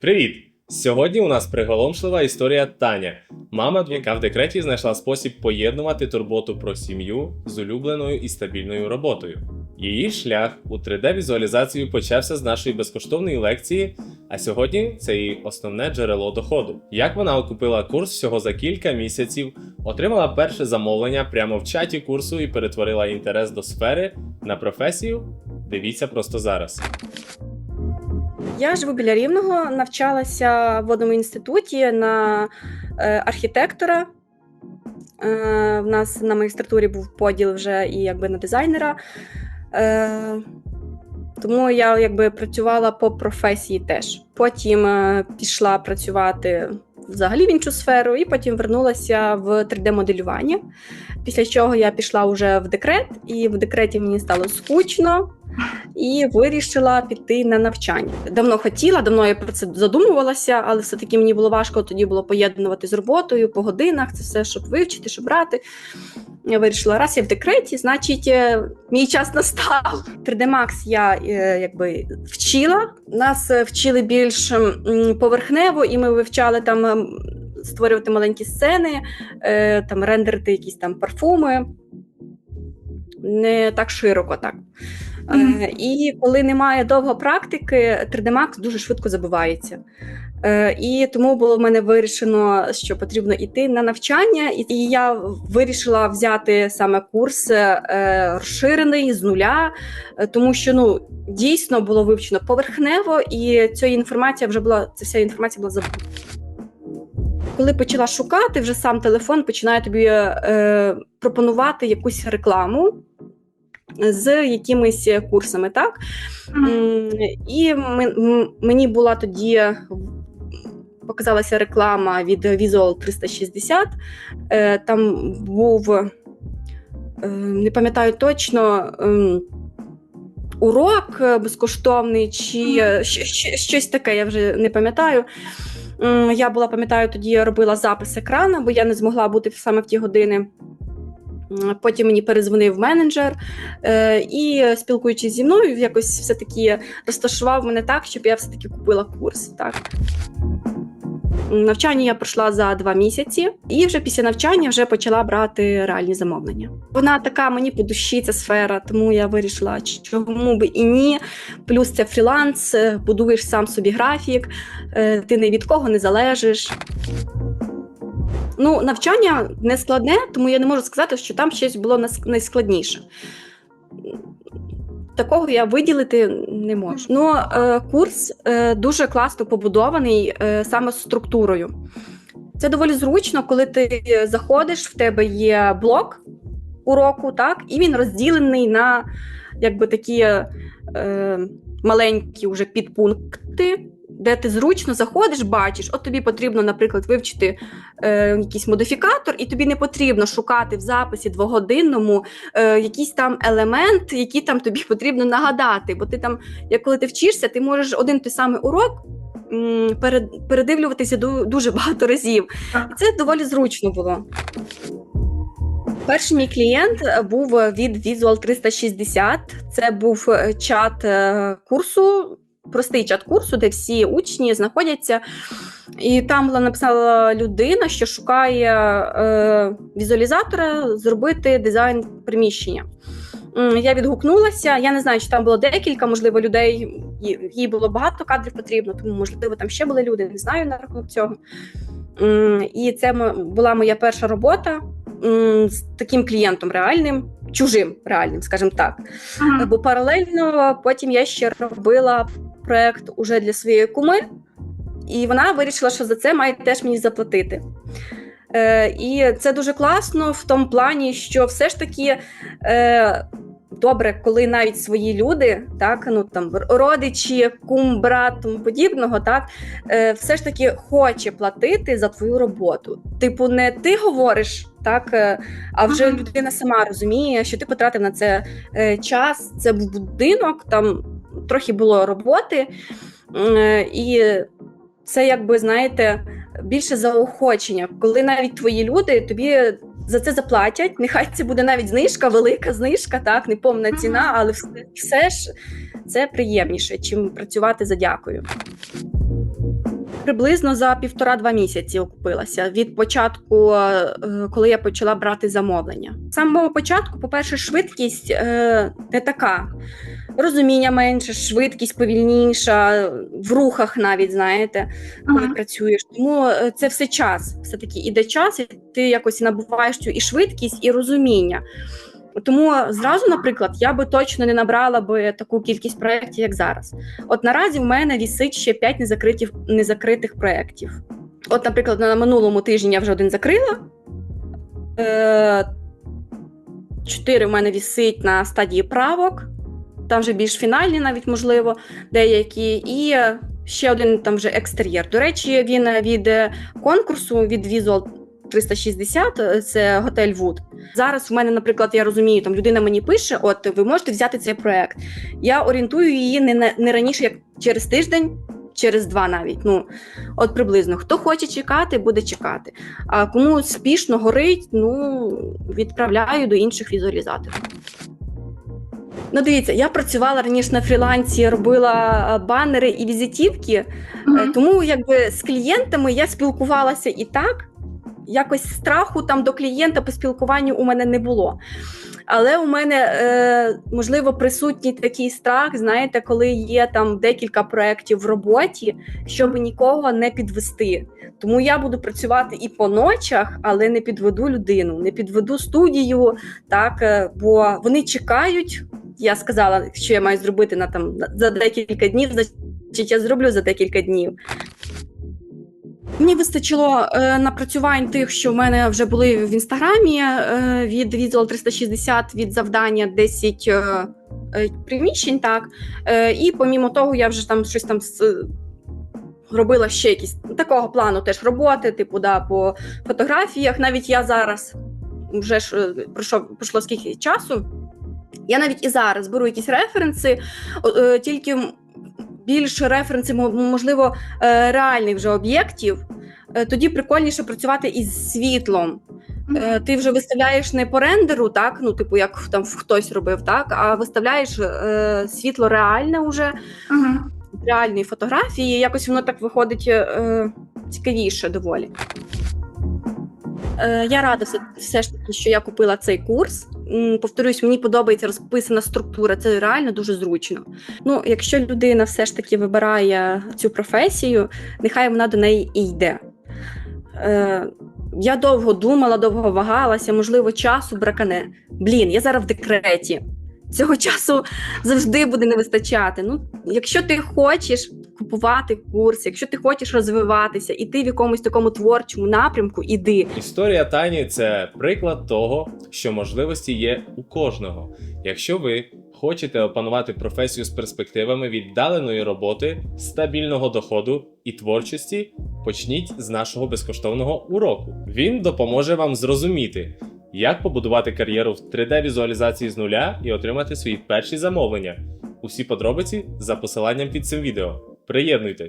Привіт! Сьогодні у нас приголомшлива історія Таня, мама, яка в декреті знайшла спосіб поєднувати турботу про сім'ю з улюбленою і стабільною роботою. Її шлях у 3D-візуалізацію почався з нашої безкоштовної лекції, а сьогодні це її основне джерело доходу. Як вона окупила курс всього за кілька місяців, отримала перше замовлення прямо в чаті курсу і перетворила інтерес до сфери на професію. Дивіться просто зараз. Я живу біля Рівного, навчалася в одному інституті на е, архітектора. Е, в нас на магістратурі був поділ вже і якби на дизайнера. Е, тому я якби працювала по професії теж. Потім пішла працювати взагалі в іншу сферу, і потім вернулася в 3D-моделювання. Після чого я пішла вже в декрет, і в декреті мені стало скучно і вирішила піти на навчання. Давно хотіла, давно я про це задумувалася, але все-таки мені було важко тоді було поєднувати з роботою по годинах, це все, щоб вивчити, щоб брати. Я вирішила, раз я в декреті, значить, е, мій час настав. 3D Max я е, якби вчила. Нас е, вчили більш поверхнево, і ми вивчали там. ем, Створювати маленькі сцени, там рендерити якісь там парфуми, не так широко так. Е, і коли немає довго практики, 3D Max дуже швидко забувається. Е, і тому було в мене вирішено, що потрібно йти на навчання, і, і я вирішила взяти саме курс е, розширений з нуля, е, тому що ну дійсно було вивчено поверхнево, і ця інформація вже була ця вся інформація була забута. Коли почала шукати, вже сам телефон починає тобі е, пропонувати якусь рекламу з якимись курсами, так? І мені була тоді показалася реклама від Visual 360. Е, Там був, е, не пам'ятаю точно. ем, Урок безкоштовний, чи е, щось таке, я вже не пам'ятаю. Я була, пам'ятаю, тоді робила запис екрану, бо я не змогла бути саме в ті години. Потім мені перезвонив менеджер е, і, спілкуючись зі мною, якось все-таки розташував мене так, щоб я все-таки купила курс. Так. Навчання я пройшла за два місяці, і вже після навчання вже почала брати реальні замовлення. Вона така мені по душі ця сфера, тому я вирішила, чому би і ні. Плюс це фріланс, е, будуєш сам собі графік, е, ти ні від кого не залежиш. Ну, навчання не складне, тому я не можу сказати, що там щось було найскладніше. Такого я виділити не можу. Ну, е, курс е, дуже класно побудований е, саме з структурою. Це доволі зручно, коли ти заходиш, в тебе є блок уроку, так, і він розділений на якби такі е, маленькі вже підпункти, де ти зручно заходиш, бачиш, от тобі потрібно, наприклад, вивчити е, якийсь модифікатор, і тобі не потрібно шукати в записі двогодинному е, якийсь там елемент, який там тобі потрібно нагадати. Бо ти там, як коли ти вчишся, ти можеш один той самий урок. перед- Передивлюватися ду- дуже багато разів. І це доволі зручно було. Перший мій клієнт е, був від Visual 360. Це був е, чат е, курсу, простий чат курсу, де всі учні знаходяться. І там була написала людина, що шукає е, візуалізатора зробити дизайн приміщення. Я відгукнулася. Я не знаю, чи там було декілька, можливо, людей. Їй було багато кадрів потрібно, тому можливо там ще були люди. Не знаю на рахунок цього. І це була моя перша робота з таким клієнтом реальним, чужим реальним, скажімо так. Ага. Бо паралельно потім я ще робила проект уже для своєї куми, і вона вирішила, що за це має теж мені заплатити. Е, і це дуже класно в тому плані, що все ж таки. Е, Добре, коли навіть свої люди, так ну там родичі, кум, брат, тому подібного, так е, все ж таки хоче платити за твою роботу. Типу, не ти говориш, так, е, а вже Мгм. людина сама розуміє, що ти потратив на це е, час. Це був будинок, там трохи було роботи, е, і це, якби знаєте, більше заохочення, коли навіть твої люди тобі. За це заплатять, нехай це буде навіть знижка, велика знижка, так, не повна ціна, але все, все ж це приємніше, чим працювати за дякую. Приблизно за півтора-два місяці окупилася від початку, е, коли я почала брати замовлення. З самого початку, по-перше, швидкість е, не така. Розуміння менше, швидкість повільніша, в рухах навіть знаєте, коли Ага. працюєш. Тому е, це все час. Все таки іде час, і ти якось набуваєш цю і швидкість, і розуміння. Тому зразу, наприклад, я би точно не набрала би таку кількість проєктів, як зараз. От наразі в мене вісить ще 5 незакритих, незакритих проєктів. От, наприклад, на минулому тижні я вже один закрила. Е, Чотири в мене вісить на стадії правок, там вже більш фінальні, навіть можливо, деякі. І ще один там вже екстер'єр. До речі, він від конкурсу від Visual 360, е, це готель Вуд. Зараз в мене, наприклад, я розумію, там людина мені пише: от ви можете взяти цей проект. Я орієнтую її не, на- не раніше, як через тиждень. Через два навіть, ну от приблизно. Хто хоче чекати, буде чекати. А кому спішно горить, ну відправляю до інших візуалізаторів. Ну, дивіться, я працювала раніше на фрілансі, робила е, банери і візитівки, Е, Мгм. Тому якби з клієнтами я спілкувалася і так. Якось страху там до клієнта по спілкуванню у мене не було. Але у мене е, можливо присутній такий страх, знаєте, коли є там декілька проєктів в роботі, щоб нікого не підвести. Тому я буду працювати і по ночах, але не підведу людину, не підведу студію, так е, бо вони чекають. Я сказала, що я маю зробити на там за декілька днів, значить я зроблю за декілька днів. Мені вистачило е, напрацювань тих, що в мене вже були в інстаграмі е, від Visual 360 від завдання 10 е, е, приміщень. Так е, і помімо того, я вже там щось там з, робила ще якісь такого плану теж роботи, типу, да, по фотографіях. Навіть я зараз вже ж е, пройшов пройшло скільки часу. Я навіть і зараз беру якісь референси, е, тільки більше референси, можливо, е, реальних вже об'єктів. Е, Тоді прикольніше працювати із світлом. Е, Ти вже виставляєш не по рендеру, так, ну, типу, як там хтось робив, так, а виставляєш е, світло реальне уже, Мгм. реальної фотографії. Якось воно так виходить е, цікавіше доволі. Е, я рада все, все ж таки, що я купила цей курс. Повторюсь, мені подобається розписана структура, це реально дуже зручно. Ну, якщо людина все ж таки вибирає цю професію, нехай вона до неї і йде. Е, я довго думала, довго вагалася, можливо, часу бракане. Блін, я зараз в декреті. Цього часу завжди буде не вистачати. Ну, якщо ти хочеш купувати курс, якщо ти хочеш розвиватися, іти в якомусь такому творчому напрямку, іди. Історія Тані це приклад того, що можливості є у кожного. Якщо ви хочете опанувати професію з перспективами віддаленої роботи, стабільного доходу і творчості, почніть з нашого безкоштовного уроку. Він допоможе вам зрозуміти, як побудувати кар'єру в 3D-візуалізації з нуля і отримати свої перші замовлення. Усі подробиці за посиланням під цим відео. Приєднуйтесь!